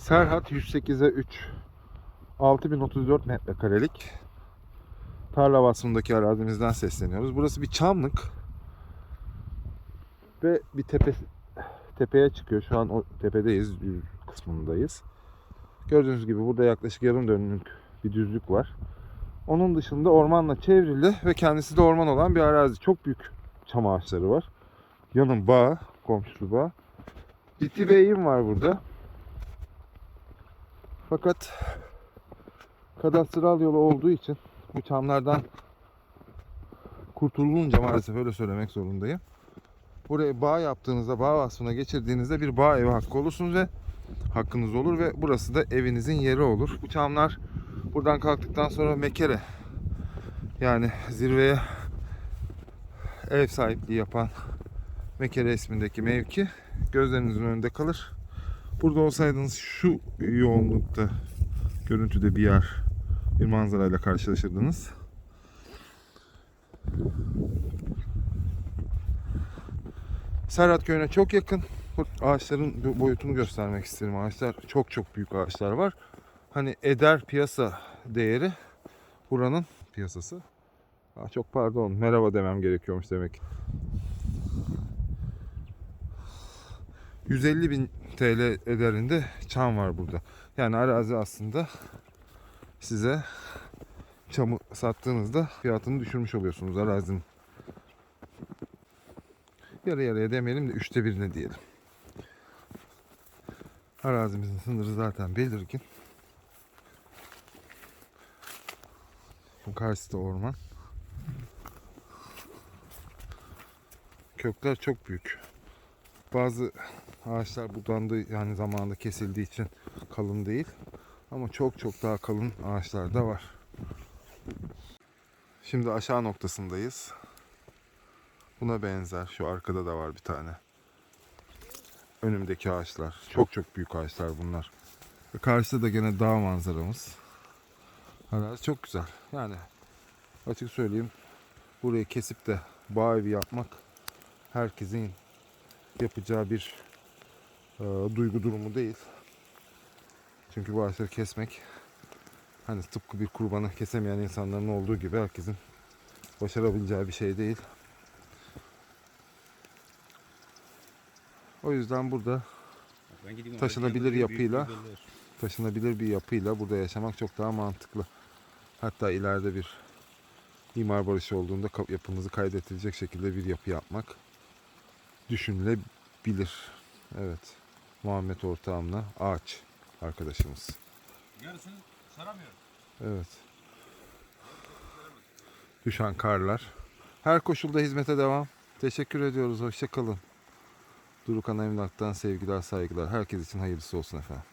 Serhat 108'e 3 6034 metrekarelik tarla vasfındaki arazimizden sesleniyoruz. Burası bir çamlık ve bir tepe tepeye çıkıyor. Şu an o tepedeyiz, düz kısmındayız. Gördüğünüz gibi burada yaklaşık yarım dönümlük bir düzlük var. Onun dışında ormanla çevrili ve kendisi de orman olan bir arazi. Çok büyük çam ağaçları var. Yanın bağ, komşu bağ. Ciddi bir var burada. Fakat kadastral yolu olduğu için bu çamlardan kurtulunca maalesef öyle söylemek zorundayım. Buraya bağ yaptığınızda, bağ vasfına geçirdiğinizde bir bağ evi hakkı olursunuz ve hakkınız olur ve burası da evinizin yeri olur. Bu çamlar buradan kalktıktan sonra Mekere yani zirveye ev sahipliği yapan Mekere ismindeki mevki gözlerinizin önünde kalır. Burada olsaydınız şu yoğunlukta görüntüde bir yer, bir manzarayla karşılaşırdınız. Serhat Köyü'ne çok yakın. Ağaçların boyutunu göstermek isterim. Ağaçlar çok çok büyük ağaçlar var. Hani eder piyasa değeri buranın piyasası. Aa, çok pardon merhaba demem gerekiyormuş demek. 150 bin TL ederinde çam var burada. Yani arazi aslında size çamı sattığınızda fiyatını düşürmüş oluyorsunuz arazinin. Yarı yarıya demeyelim de üçte birine diyelim. Arazimizin sınırı zaten belirgin. Bu karşısı da orman. Kökler çok büyük. Bazı ağaçlar budandı yani zamanında kesildiği için kalın değil. Ama çok çok daha kalın ağaçlar da var. Şimdi aşağı noktasındayız. Buna benzer. Şu arkada da var bir tane. Önümdeki ağaçlar. Çok çok büyük ağaçlar bunlar. Ve karşıda da gene dağ manzaramız. Arazi çok güzel. Yani açık söyleyeyim burayı kesip de bağ evi yapmak herkesin yapacağı bir e, duygu durumu değil. Çünkü bu ağaçları kesmek hani tıpkı bir kurbanı kesemeyen insanların olduğu gibi herkesin başarabileceği bir şey değil. O yüzden burada Taşınabilir yapıyla. taşınabilir bir yapıyla burada yaşamak çok daha mantıklı. Hatta ileride bir imar barışı olduğunda yapınızı kaydedilecek şekilde bir yapı yapmak düşünülebilir. Evet. Muhammed ortağımla ağaç arkadaşımız. Yarısını saramıyorum. Evet. Düşen karlar. Her koşulda hizmete devam. Teşekkür ediyoruz. Hoşçakalın. Durukan Emlak'tan sevgiler, saygılar. Herkes için hayırlısı olsun efendim.